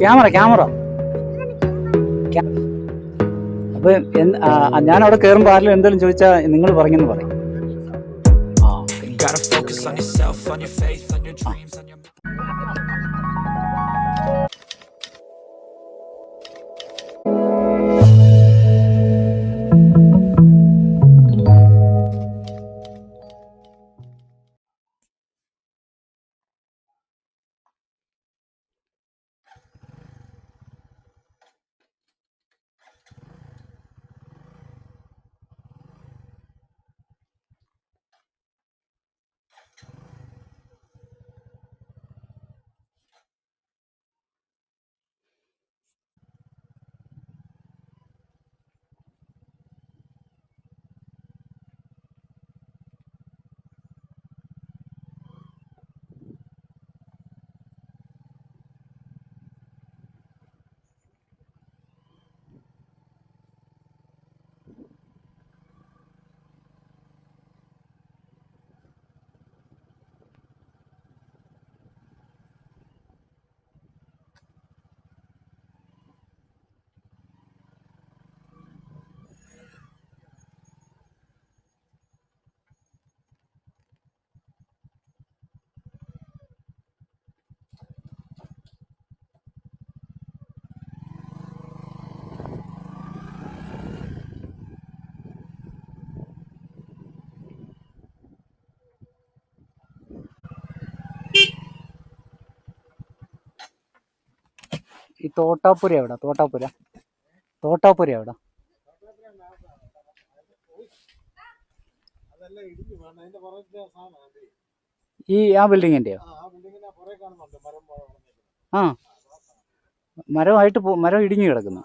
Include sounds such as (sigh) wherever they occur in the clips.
Camera camera. അപ്പൊ ഞാൻ അവിടെ കയറുമ്പോൾ ആരെങ്കിലും എന്തെങ്കിലും ചോദിച്ചാൽ നിങ്ങൾ പറഞ്ഞെന്ന് പറയും. തോട്ടാപ്പുര എവിടെ? തോട്ടാപ്പുര. തോട്ടാപ്പുര എവിടെ? ഈ ആ ബിൽഡിങ്ങിന്റെയോ? ആ. മരമായിട്ട് മരം ഇടിഞ്ഞു കിടക്കുന്നു.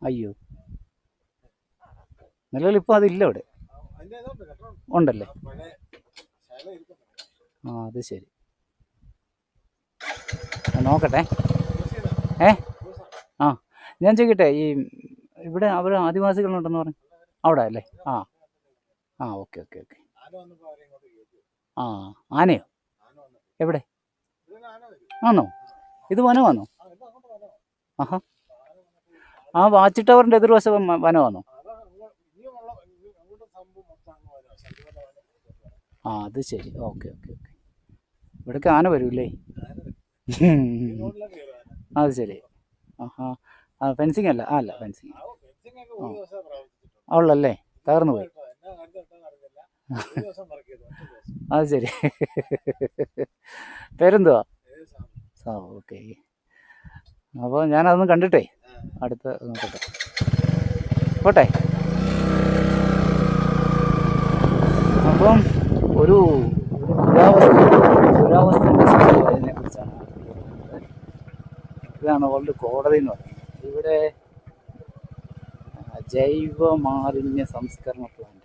അയ്യോ. നിലവിൽ ഇപ്പോൾ അതില്ല ഇവിടെ ഉണ്ടല്ലേ? ആ അത് ശരി. നോക്കട്ടെ. ഏ? ആ. ഞാൻ ചോദിക്കട്ടെ ഈ ഇവിടെ അവർ ആദിവാസികളുണ്ടെന്ന് പറഞ്ഞു. അവിടെ അല്ലേ? ആ. ആ ഓക്കെ ഓക്കെ ഓക്കെ. ആ ആനയോ? എവിടെ? ആന്നോ ഇത് വനമാണോ? ആഹാ. ആ വാച്ച് ടവറിന്റെ എതിർവശം വനമാണോ? ആ അത് ശരി. Okay okay okay. ഇവിടേക്ക് ആന വരൂല്ലേ അത് ശരി. ആഹാ. ആ ഫെൻസിങ് അല്ല. ആ അല്ല ഫെൻസിങ് ഉള്ളല്ലേ തകർന്നു പോയി. അത് ശരി. പേരെന്തുവാ? സാ ഓക്കെ അപ്പോൾ ഞാനതൊന്ന് കണ്ടിട്ടേ. അടുത്ത് നോക്കട്ടെ. പോട്ടെ. അപ്പം ഒരു ഒരു പുരാവസ്തു ഇതാണ് വേൾഡ് കോടതി എന്ന് പറയുന്നത്. ഇവിടെ ജൈവ മാലിന്യ സംസ്കരണ പ്ലാന്റ്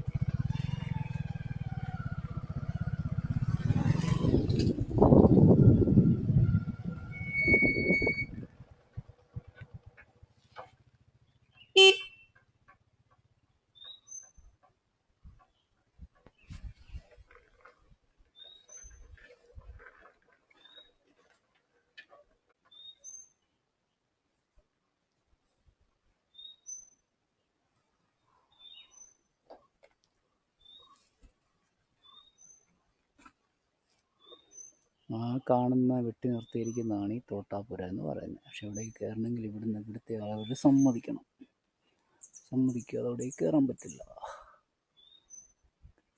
ആ കാണുന്ന വെട്ടി നിർത്തിയിരിക്കുന്നതാണ് ഈ തോട്ടാപ്പുര എന്ന് പറയുന്നത്. പക്ഷെ അവിടേക്ക് കയറണമെങ്കിൽ ഇവിടുന്ന് ഇവിടുത്തെ അവർ സമ്മതിക്കണം. സമ്മതിക്കുക അവിടെ കയറാൻ പറ്റില്ല.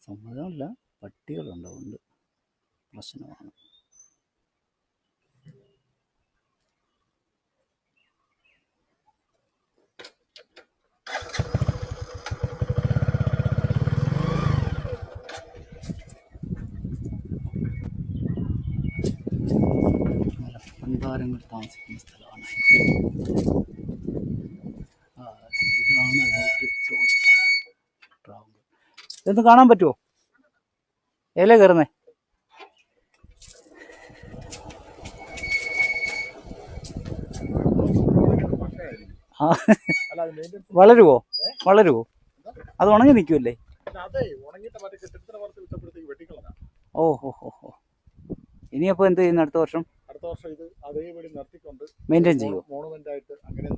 സമ്മതമല്ല പട്ടികളുണ്ട്. പ്രശ്നമാണ്. പണ്ടാരങ്ങൾ താമസിക്കുന്ന സ്ഥലമാണ്. ഇതാണ് ട്രാവൽ ഇതൊന്ന് കാണാൻ പറ്റുമോ ഇല കയറുന്നേ. വളരുവോ? വളരുവോ? അത് ഉണങ്ങി നിൽക്കുമല്ലേ ഓ ഹോ ഹോ ഹോ. ഇനിയപ്പോൾ എന്ത് ചെയ്യുന്ന അടുത്ത വർഷം? അടുത്ത വർഷം ഇത് അതേപടി നിർത്തിക്കൊണ്ട് മെയിന്റെയിൻ ചെയ്യും മോണുമെന്റ് ആയിട്ട് അങ്ങനെ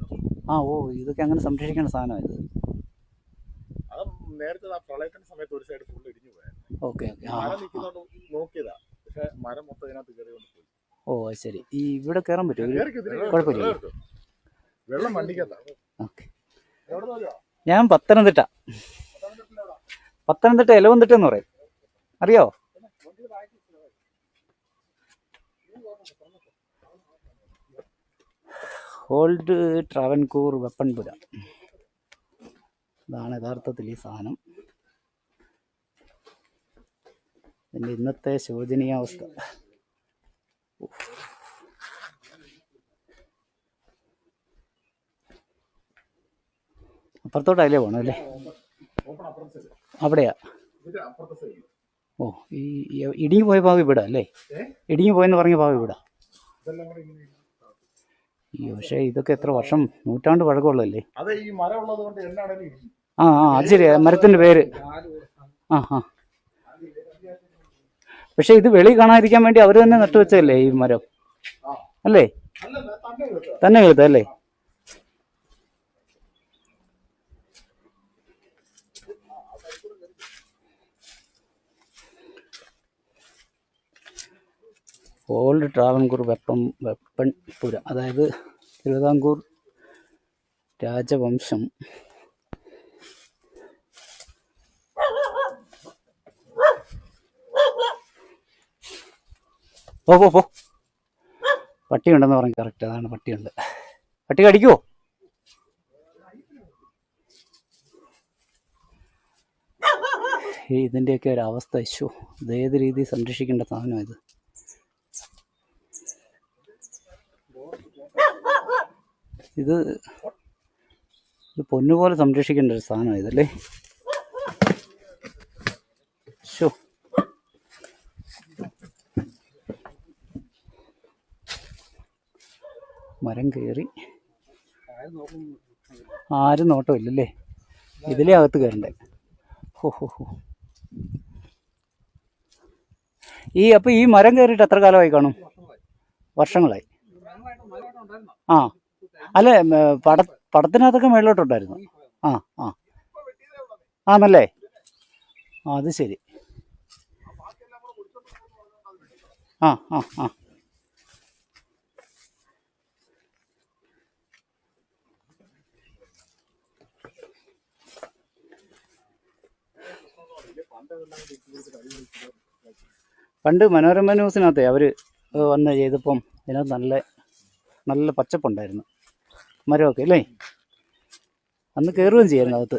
ആ ഓ ഇതൊക്കെ അങ്ങനെ സംരക്ഷിക്കേണ്ട സാധനമാണ് ഇത്. അത് നേരത്തെ ആ പ്രളയത്തിന്റെ സമയത്ത് ഒരു സൈഡ് ഇടിഞ്ഞു പോയായിരുന്നു. Okay okay. ആ. മരം നിൽക്കുന്നോണ്ട് നോക്കിയതാ. പക്ഷെ മരം മൊത്തം ഇതിനകത്ത് കയറി കൊണ്ട് പോയി. ഓ ശരി. ഈ ഇവിടെ കയറാൻ പറ്റുമോ കുഴപ്പമില്ല. വെള്ളം ഓക്കെ. ഞാൻ പത്തനംതിട്ട. പത്തനംതിട്ട എലവന്തിട്ട എന്ന് പറയും. അറിയോ ഓൾഡ് ട്രാവൻകൂർ വെപ്പൺപുര ഇതാണ് യഥാർത്ഥത്തിൽ ഈ സാധനം. ഇതിന്റെ ഇന്നത്തെ ശോചനീയാവസ്ഥ. അപ്പുറത്തോട്ടല്ലേ പോകണം അല്ലേ? അവിടെയാ. ഓ ഈ ഇടിഞ്ഞു ഇടുങ്ങി പോയ ഭാഗം ഇവിടെ അല്ലേ? ഇടിഞ്ഞു ഇടുങ്ങി പോയെന്ന് പറഞ്ഞ ഭാവി ഇവിടെ ഇതെല്ലാം കൂടെ ഇങ്ങനെ ഈ പക്ഷേ ഇതൊക്കെ എത്ര വർഷം നൂറ്റാണ്ട് പഴക്കമുള്ളതല്ലേ? ആ ആ അത് ശരിയാ മരത്തിന്റെ പേര്. ആ ആ. പക്ഷെ ഇത് വെളി കാണാതിരിക്കാൻ വേണ്ടി അവർ തന്നെ നട്ടുവെച്ചതല്ലേ ഈ മരം. അല്ലേ? തന്നെ കേട്ടോ. ഓൾഡ് ട്രാവൻകൂർ വെപ്പൻ വെപ്പൺ പുര അതായത് തിരുവിതാംകൂർ രാജവംശം. ഓ പോ പോ. പട്ടിയുണ്ടെന്ന് പറഞ്ഞു. കറക്റ്റ് അതാണ് പട്ടിയുണ്ട്. പട്ടി കടിക്കുവോ? ഈ ഇതിന്റെയൊക്കെ ഒരു അവസ്ഥ ഇഷ്യൂ ഇത് ഏത് രീതിയിൽ സംരക്ഷിക്കേണ്ട സാധനമാണ് ഇത്? ഇത് ഇത് പൊന്നുപോലെ സംരക്ഷിക്കേണ്ട ഒരു സാധനമാണ് ഇതല്ലേ? മരം കയറി. ആരും നോട്ടമില്ലല്ലേ? ഇതിലേ അകത്ത് കയറണ്ടേ? ഹോ ഹോ ഹോ. ഈ അപ്പൊ ഈ മരം കയറിയിട്ട് എത്ര കാലമായി കാണും? വർഷങ്ങളായി. ആ. അല്ല പട പടത്തിനകത്തൊക്കെ മേളിലോട്ടുണ്ടായിരുന്നു. ആ ആ. ആണല്ലേ? അത് ശരി. ആ ആ ആ. പണ്ട് മനോരമ ന്യൂസിനകത്തെ അവർ വന്ന് ചെയ്തപ്പം ഇതിനകത്ത് നല്ല നല്ല പച്ചപ്പുണ്ടായിരുന്നു. മരമൊക്കെ അല്ലേ? അന്ന് കയറുകയും ചെയ്യായിരുന്നു അകത്ത്.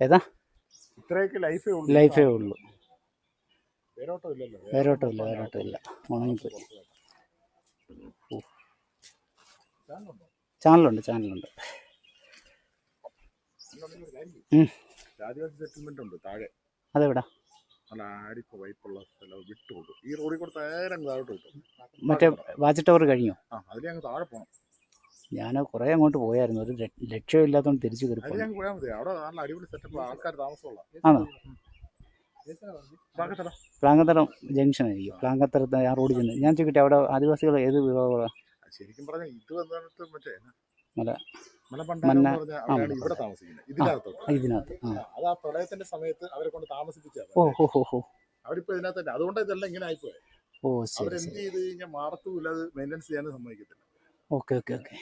ഏതാ? ലൈഫേ ഉള്ളൂ. വേരോട്ടം വേരോട്ടമില്ല വേരോട്ടമില്ല. ഉണങ്ങിപ്പോയി. ചാനലുണ്ട്? ചാനലുണ്ട് അതെവിടാ? മറ്റേ വാച്ച് ടവർ കഴിഞ്ഞോ? അതിലെ താഴെ പോകണം ഞാൻ കുറേ അങ്ങോട്ട് പോയായിരുന്നു. ഒരു ലക്ഷ്യമില്ലാത്തതുകൊണ്ട് തിരിച്ചു കയറി ആണോ? ഭാഗത്തട പ്ലാങ്കത്തറം. ജംഗ്ഷൻ ആയിരിക്കും പ്ലാങ്കത്തറത്ത് ആ റോഡ് ചെന്ന്. ഞാൻ ചോദിക്കട്ടെ അവിടെ ആദിവാസികൾ ഏത് വിഭാഗങ്ങളാണ് ശരിക്കും പറഞ്ഞാൽ ഇത് വന്നിട്ട് മറ്റേ മല. മന്ന- ഇതിനകത്ത്. ആ. അത് ആ പ്രളയത്തിന്റെ സമയത്ത് അവരെ കൊണ്ട് താമസിപ്പിച്ചത് ഓ ഹോ ഹോ ഹോ. അവരിപ്പോ ഇതിനകത്ത് അതുകൊണ്ട് ഇതെല്ലാം ഇങ്ങനെ ഓ ശരി അവരെന്ത് ശരി. ചെയ്ത് കഴിഞ്ഞാൽ മാറത്തുമില്ല അത് മെയിന്റെനൻസ് ചെയ്യാനും സമ്മതിക്കത്തില്ല. Okay okay okay.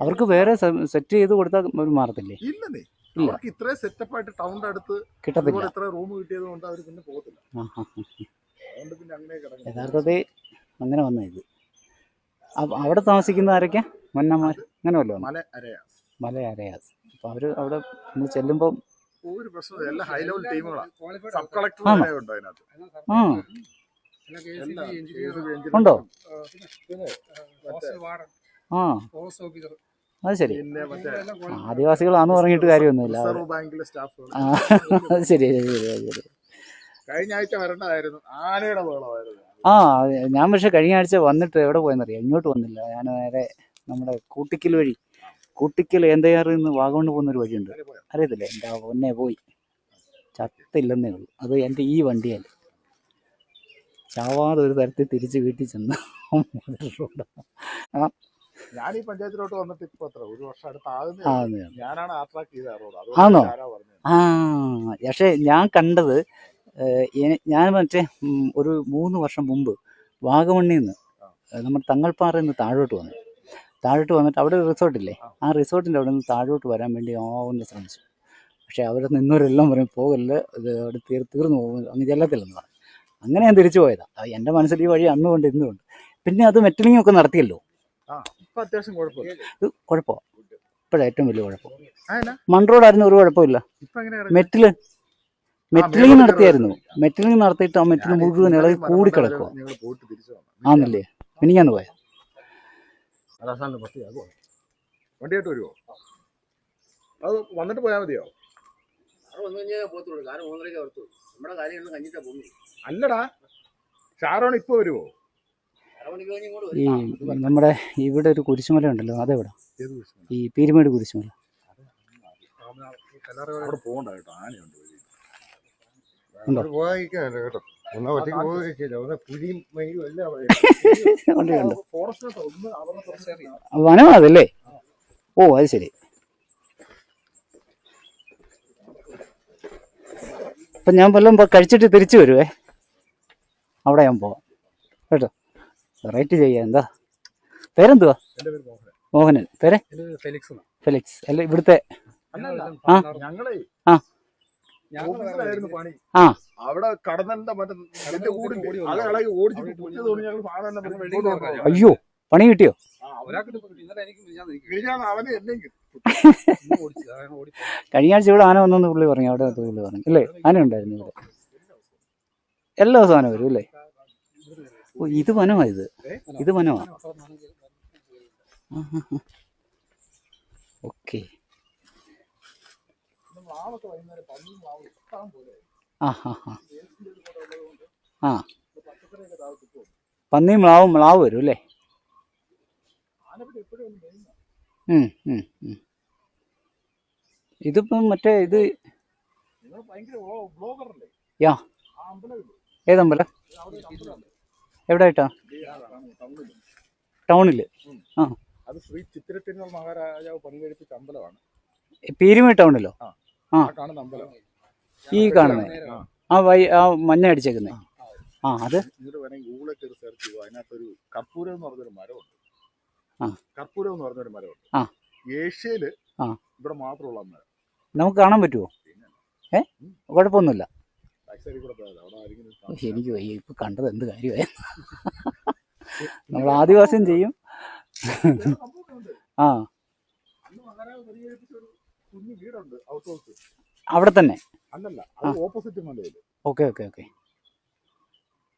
അവർക്ക് വേറെ സെറ്റ് ചെയ്ത് കൊടുത്താൽ അവർ മാറത്തില്ലേ? ഇല്ലെന്നേ. ഇല്ല. അവർക്ക് ഇത്രയും സെറ്റപ്പ് ആയിട്ട് ടൗണിന്റെ അടുത്ത് കിട്ടത്തില്ല. ഇത്ര റൂം കിട്ടിയത് കൊണ്ട് അവർ പിന്നെ പോകത്തില്ല. അതുകൊണ്ട് പിന്നെ അങ്ങനെ കിടക്കും യഥാർത്ഥത്തിൽ അങ്ങനെ വന്ന ഇത്. അവിടെ താമസിക്കുന്ന ആരൊക്കെ മന്നമാർ അങ്ങനെ വല്ലോ മല അരയാ മല അരയാസ്. അപ്പോൾ അവർ അവിടെ നമ്മൾ ചെല്ലുമ്പോൾ ഒരു പ്രശ്നം എല്ലാം ഹൈ ലെവൽ ടീമുകളാണ് സബ് കളക്ടർ ഉണ്ട് അതിനകത്ത്? ഉണ്ടോ? ആ അത് ശരി. ആദിവാസികളാന്ന് പറഞ്ഞിട്ട് കാര്യമൊന്നുമില്ല. അത് ശരി ശരി ശരി ശരി. കഴിഞ്ഞ ആഴ്ച വരേണ്ടതായിരുന്നു. ആനയുടെ ആ ഞാൻ പക്ഷെ കഴിഞ്ഞ ആഴ്ച വന്നിട്ട് എവിടെ പോയെന്നറിയാം? ഇങ്ങോട്ട് വന്നില്ല. ഞാൻ നേരെ നമ്മുടെ കൂട്ടിക്കൽ വഴി. കൂട്ടിക്കൽ ഏന്തയാറിൽ നിന്ന് വാഗമണ് പോകുന്ന ഒരു വഴിയുണ്ട്? അറിയത്തില്ലേ? എന്റെ ഒന്നേ പോയി. ചത്തില്ലെന്നേ ഉള്ളൂ. അത് എന്റെ ഈ വണ്ടിയല്ല ചാവാതെ ഒരു തരത്തിൽ തിരിച്ച് വീട്ടിൽ ചെന്ന് (laughs) ആ ഞാൻ ഈ പഞ്ചായത്തിലോട്ട് വന്നിട്ട് ഇപ്പൊ എത്ര? ഒരു വർഷം അടുത്ത് ആകുന്നേ. ഞാനാണ് അട്രാക്ട് ചെയ്ത റോഡ് ആണോ? ആ പക്ഷേ ഞാൻ കണ്ടത് ഞാൻ മറ്റേ ഒരു മൂന്ന് വർഷം മുമ്പ് വാഗമണ്ണിൽ നിന്ന് നമ്മൾ തങ്ങൾപ്പാറയിൽ നിന്ന് താഴോട്ട് വന്നു. താഴോട്ട് വന്നിട്ട് അവിടെ ഒരു റിസോർട്ടില്ലേ ആ. റിസോർട്ടിന്റെ അവിടെ നിന്ന് താഴോട്ട് വരാൻ വേണ്ടി ആവുന്ന ശ്രമിച്ചു. പക്ഷേ അവിടെ നിന്നവരെല്ലാം പറയും പോകല്ല ഇത് അവിടെ തീർ തീർന്നു പോകും അങ്ങ് ചെല്ലത്തില്ലെന്ന് പറഞ്ഞു. അങ്ങനെ ഞാൻ തിരിച്ചു പോയതാണ് എന്റെ മനസ്സിൽ ഈ വഴി അന്നുകൊണ്ട് ഇന്നുകൊണ്ട്. പിന്നെ അത് മെറ്റലിംഗ് ഒക്കെ നടത്തിയല്ലോ. ഇപ്പൊ അത്യാവശ്യം കുഴപ്പമില്ല. ഇത് കുഴപ്പമാണ് ഇപ്പോഴാണ് ഏറ്റവും വലിയ കുഴപ്പം. ആ മൺ റോഡായിരുന്നു ഒരു കുഴപ്പമില്ല. ഇപ്പൊ എങ്ങനെ മെറ്റിൽ മെറ്റിലിങ് നടത്തിയായിരുന്നു മെറ്റിലിങ് നടത്തിയിട്ട് ആ മെറ്റിൽ മുഴുവൻ ഇളകി കൂടി കിടക്കുക നിങ്ങൾ പോയിട്ട് തിരിച്ചു ആന്നില്ലേ മിനിങ്ങാന്ന് പോയ? വണ്ടിയായിട്ട് വരുമോ അത് വന്നിട്ട് പോയാൽ മതിയോ? നമ്മുടെ കാര്യങ്ങൾ കഞ്ഞിട്ടാ പോകുന്നു അല്ലടാ. ഷാരോൺ ഇപ്പൊ വരുമോ ഈ നമ്മുടെ ഇവിടെ ഒരു കുരിശുമല ഉണ്ടല്ലോ അതെവിടെ? ഈ പീരുമേട് കുരിശുമല. അവിടെ പോകണ്ട കേട്ടോ ആനയുണ്ട് വഴിയിൽ. ഉണ്ടോ? പോകാതിരിക്കാനല്ല കേട്ടോ. ഒന്നാ ഒറ്റയ്ക്ക് പോകാതിരിക്കില്ല ഒന്ന് പുലിയും മയിലും എല്ലാം (laughs) ഉണ്ട് ഉണ്ട്. ഫോറസ്റ്റിനകത്ത് ഒന്ന് അവരുടെ കുറച്ച് വനം അതല്ലേ ഓ അത് ശരി. അപ്പം ഞാൻ വല്ലതും കഴിച്ചിട്ട് തിരിച്ചു വരുവേ? അവിടെ ഞാൻ പോവാം. കേട്ടോ? വെറൈറ്റി ചെയ്യാം. എന്താ? പേരെന്തുവാ? എന്റെ പേര് മോഹൻ മോഹനൻ. പേരെ? Felix Felix. അല്ല ഇവിടുത്തെ ആ. ആ. അവിടെ മറ്റേ ഓടിച്ചു അയ്യോ പണി കിട്ടിയോ. (laughs) കഴിഞ്ഞ ആഴ്ച ഇവിടെ ആന വന്നെന്ന് പുള്ളി പറഞ്ഞു. അവിടെ പുള്ളി പറഞ്ഞു. അല്ലേ? ആന ഉണ്ടായിരുന്നു ഇവിടെ. എല്ലാ ദിവസവും ആന വരും അല്ലേ? ഓ ഇത് വനമാ ഇത്. ഇത് വനമാ? ഓക്കെ. ആ ഹാ ഹാ ആ. പന്നി മ്ലാവും മ്ലാവ് വരും അല്ലേ. ഇതിപ്പം മറ്റേ ഇത് യാ. ഏതമ്പലം? എവിടെ ആയിട്ടാ ആ. ടൗണിൽ ടൗണിൽ അത് ശ്രീ ചിത്തിരത്തിരുന്നാൾ മഹാരാജാവ് പണി കഴിപ്പിച്ച അമ്പലമാണ് പീരുമേ ടൗണിലോ? ആ. ആ. കാണുന്ന അമ്പലം. ഈ കാണുന്നത് ആ. ആ വൈ ആ മഞ്ഞ അടിച്ചേക്കുന്നേ. ആ. അത്? എന്നിട്ട് വേണമെങ്കിൽ ഗൂഗിളിൽ കയറി സെർച്ച് ചെയ്യുക. അതിനകത്തൊരു കർപ്പൂരം എന്ന് പറഞ്ഞൊരു മരമുണ്ട്. ആ. കർപ്പൂരം എന്ന് പറഞ്ഞൊരു മരമുണ്ട്. ആ. ഏഷ്യയിൽ ആ. ഇവിടെ മാത്രമുള്ള മരം നമുക്ക് കാണാൻ പറ്റുമോ ഏ? കുഴപ്പമൊന്നുമില്ല. എനിക്ക് വയ്യ. ഇപ്പൊ കണ്ടത് എന്ത് കാര്യമായി നമ്മൾ ആദിവാസിയും ചെയ്യും. ആ. അവിടെ തന്നെ? Okay okay okay.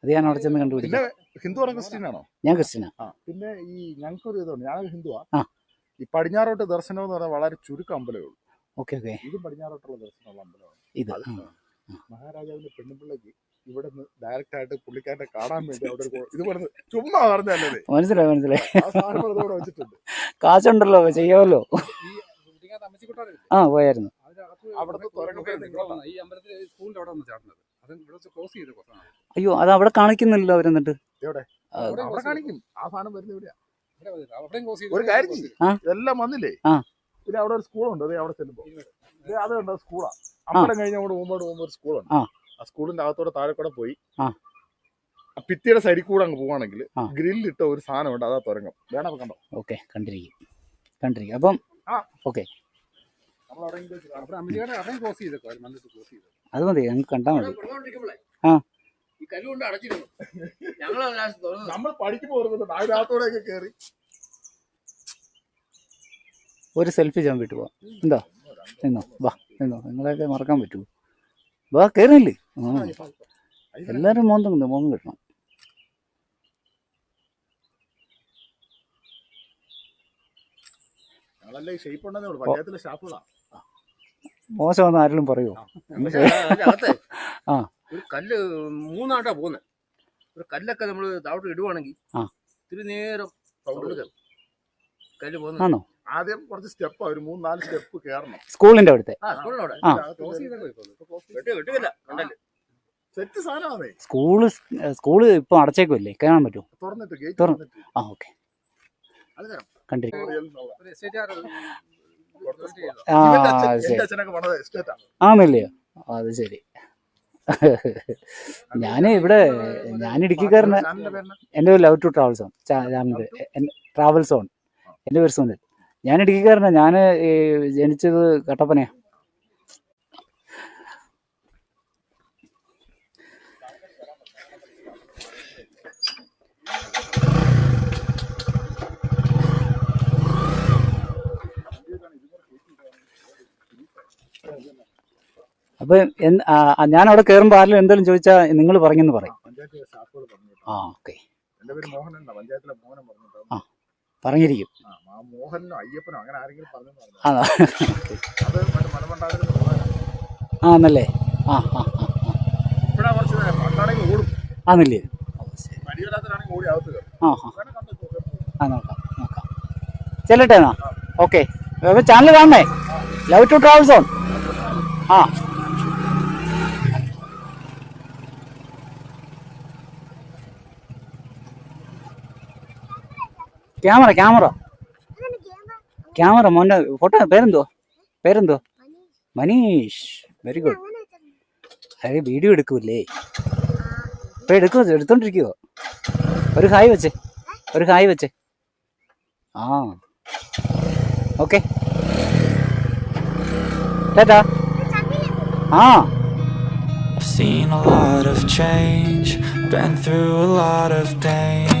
അത് ഞാൻ അവിടെ ചെന്ന് കണ്ടുപിടിക്കും. ഹിന്ദു ആണോ ക്രിസ്ത്യൻ ആണോ? ഞാൻ ക്രിസ്ത്യനാ. പിന്നെ ഈ ഞങ്ങൾക്കൊരു ഇതുണ്ട്. ഞാൻ ഹിന്ദുവാ. ഈ പടിഞ്ഞാറോട്ട് ദർശനം എന്ന് പറഞ്ഞാൽ വളരെ ചുരുക്കം അമ്പലമേ ഉള്ളൂ. Okay okay. ഇത് പടിഞ്ഞാറോട്ടുള്ള ദർശനമുള്ള അമ്പലമാണ്. ഇത്. മഹാരാജാവിന്റെ പെണ്ണുപിള്ളക്ക് ഇവിടെ നിന്ന് ഡയറക്റ്റ് ആയിട്ട് പുള്ളിക്കാരനെ കാണാൻ വേണ്ടി അവിടെ ഒരു ഇത് പറഞ്ഞത് ചുമ്മാ പറഞ്ഞല്ലേ മനസ്സിലായി മനസ്സിലായി. വെച്ചിട്ടുണ്ട്. കാശുണ്ടല്ലോ ചെയ്യാമല്ലോ. ആ പോയായിരുന്നു. അയ്യോ അത് അവിടെ കാണിക്കുന്നില്ലല്ലോ അവരെന്നിട്ട് ഒരു കാര്യം എല്ലാം വന്നില്ലേ? ആ. പിന്നെ അവിടെ ഒരു സ്കൂളുണ്ട് അതെ അവിടെ ചെല്ലുമ്പോ. അത് കണ്ടോ സ്കൂളാ. അമ്പലം കഴിഞ്ഞ അങ്ങോട്ട് പോകുമ്പോ ഒരു സ്കൂളുണ്ട്. ആ. സ്കൂളിന്റെ അകത്തോടെ താഴെ കൂടെ പോയി ഭിത്തിയുടെ സൈഡിൽ കൂടെ അങ്ങ് പോവാണെങ്കിൽ ഗ്രില്ലിട്ട ഒരു സാധനം ഉണ്ട് അതാ തുറങ്ങും വേണം കണ്ടോ. ഓക്കെ കണ്ടിരിക്കും. കണ്ടിരിക്കും. അപ്പം ഓക്കെ. അത് മതി ഞങ്ങൾക്ക് കണ്ടാൽ മതി. ആ. കല്ലുകൊണ്ട് അടച്ചിരുന്നു നമ്മൾ പഠിക്കുമ്പോൾ ഒരു സെൽഫി ചെയ്യാൻ വിട്ടു പോവാം. എന്താ നിന്നോ? വാ നിന്നോ. നിങ്ങളെയൊക്കെ മറക്കാൻ പറ്റുമോ? വാ കയറില്ലേ എല്ലാവരും മോൻ തന്നെ മോൻ കിട്ടണം. മോശം വന്ന മോശമെന്ന് ആരെങ്കിലും പറയുമോ ആ. ഒരു കല്ല് മൂന്നാട്ടാ പോകുന്നത് ഒരു കല്ലൊക്കെ നമ്മൾ താവട്ട് ഇടുവാണെങ്കിൽ ആ. ഇത്തിരി നേരം കല്ല് പോകുന്നു. ആണോ? ആദ്യം കുറച്ച് സ്റ്റെപ്പ് ഒരു മൂന്ന് നാല് സ്റ്റെപ്പ് കേറണം. സ്കൂളിന്റെ അവിടുത്തെ? സെറ്റ് സാധനമാണേ സ്കൂൾ സ്കൂൾ ഇപ്പൊ അടച്ചേക്കുമല്ലേ കേറാൻ പറ്റുമോ തുറന്നിട്ട് ഗേറ്റ് തുറന്നിട്ട്. ആ ഓക്കെ. കണ്ടിരിക്കും അത് ശരി. ഞാൻ ഇവിടെ ഞാൻ ഇടുക്കിക്കാരന്? എന്റെ ലവ് ടു ട്രാവൽസ് ട്രാവൽസോൺ എന്റെ ട്രാവൽസ് ഓൺ എന്റെ പേര് സുനിൽ. ഞാൻ ഇടുക്കിക്കാരനാണ് ഞാൻ ജനിച്ചത് കട്ടപ്പനയാ. അപ്പൊ ഞാൻ അവിടെ കയറുമ്പോൾ ആരും എന്തെങ്കിലും ചോദിച്ചാൽ നിങ്ങൾ പറഞ്ഞെന്ന് പറയും. ആ ഓക്കെ. ആ. പറഞ്ഞിരിക്കും. ആ ആ മോഹനോ അയ്യപ്പനോ അങ്ങനെ ആരെങ്കിലും പറഞ്ഞു ആ ആന്നല്ലേ? ആ ആ ആ ആ. ഇപ്പഴാ കുറച്ച് നേരം. പണ്ടാണെങ്കിൽ ഓടും. ആന്നല്ലേ? ഓടി അകത്ത് കയറും. ആ ആ. അങ്ങനെ കണ്ടു ആ നോക്കാം നോക്കാം. ചെല്ലട്ടെ എന്നാ? ഓക്കെ. ചാനൽ കാണണേ? ലവ് ടു ട്രാവൽസ് ഓൺ ആ. Camera camera. ക്യാമറ. മോന്റെ ഫോട്ടോ പേരെന്തോ പേരെന്തോ മനീഷ്. വെരി ഗുഡ് അതെ വീഡിയോ എടുക്കൂല്ലേ? ഇപ്പൊ എടുക്കുമോ എടുത്തോണ്ടിരിക്കുവോ? ഒരു ഹായ് വെച്ചേ. ഒരു ഹായ് വെച്ചേ. ആ. ഓക്കെ. ടാറ്റാ. ആ. Seen a lot of change, been through a lot of pain.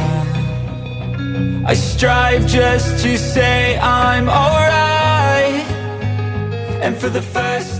I strive just to say I'm alright. And for the first